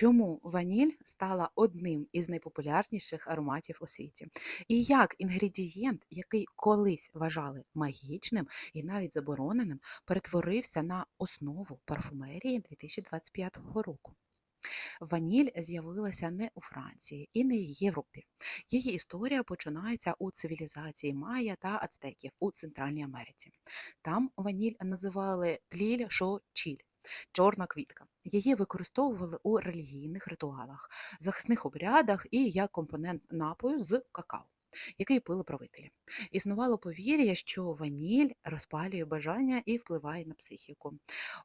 Чому ваніль стала одним із найпопулярніших ароматів у світі? І як інгредієнт, який колись вважали магічним і навіть забороненим, перетворився на основу парфумерії 2025 року? Ваніль з'явилася не у Франції і не в Європі. Її історія починається у цивілізації Майя та Ацтеків у Центральній Америці. Там ваніль називали тліль шо чіль. Чорна квітка. Її використовували у релігійних ритуалах, захисних обрядах і як компонент напою з какао, який пили правителі. Існувало повір'я, що ваніль розпалює бажання і впливає на психіку.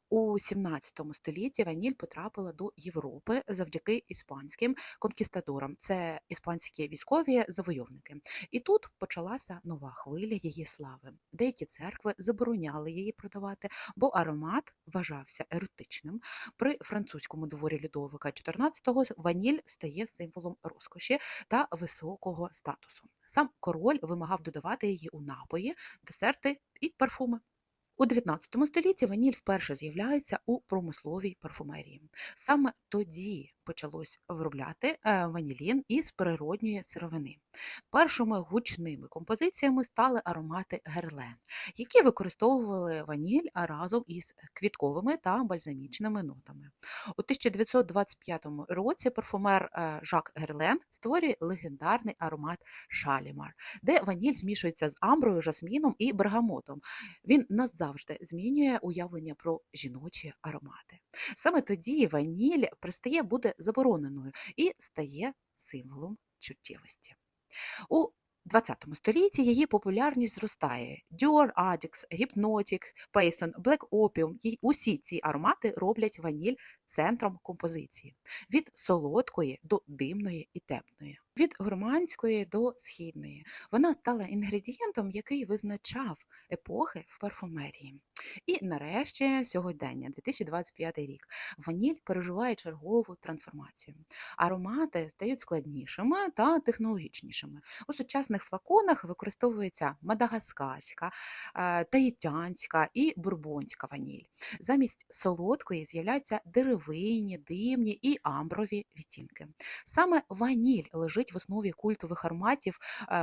У 17 столітті ваніль потрапила до Європи завдяки іспанським конкістадорам. Це іспанські військові завойовники. І тут почалася нова хвиля її слави. Деякі церкви забороняли її продавати, бо аромат вважався еротичним. При французькому дворі Людовика XIV ваніль стає символом розкоші та високого статусу. Сам король вимагав додавати її у напої, десерти і парфуми. У 19 столітті ваніль вперше з'являється у промисловій парфумерії. Саме тоді почалось виробляти е, ванілін із природньої сировини. Першими гучними композиціями стали аромати Герлен, які використовували ваніль разом із квітковими та бальзамічними нотами. У 1925 році парфумер е, Жак Герлен створює легендарний аромат Шалімар, де ваніль змішується з амброю, жасміном і бергамотом. Він назавжди змінює уявлення про жіночі аромати. Саме тоді ваніль перестає бути забороненою і стає символом чуттєвості. У 20 столітті її популярність зростає. Dior, Adix, Hypnotic, Payson, Black Opium – усі ці аромати роблять ваніль центром композиції. Від солодкої до димної і темної. Від гурманської до східної. Вона стала інгредієнтом, який визначав епохи в парфумерії. І нарешті сьогодення, 2025 рік. Ваніль переживає чергову трансформацію. Аромати стають складнішими та технологічнішими. У сучасних флаконах використовується мадагаскарська, е, таїтянська і бурбонська ваніль. Замість солодкої з'являються деревинні, димні і амброві відтінки. Саме ваніль лежить в основі культових ароматів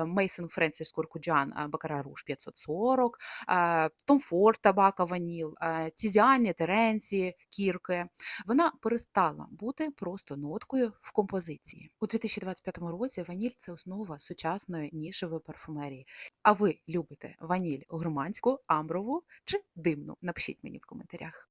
Мейсон Френсіс Куркуджан Бакара Руш 540, е, Том Форд Табака Ваніл, е, Тізяні, Теренці, Кірки. Вона перестала бути просто ноткою в композиції. У 2025 році ваніль це основа сучасної нішевої парфумерії. А ви любите ваніль гурманську, амброву чи димну? Напишіть мені в коментарях.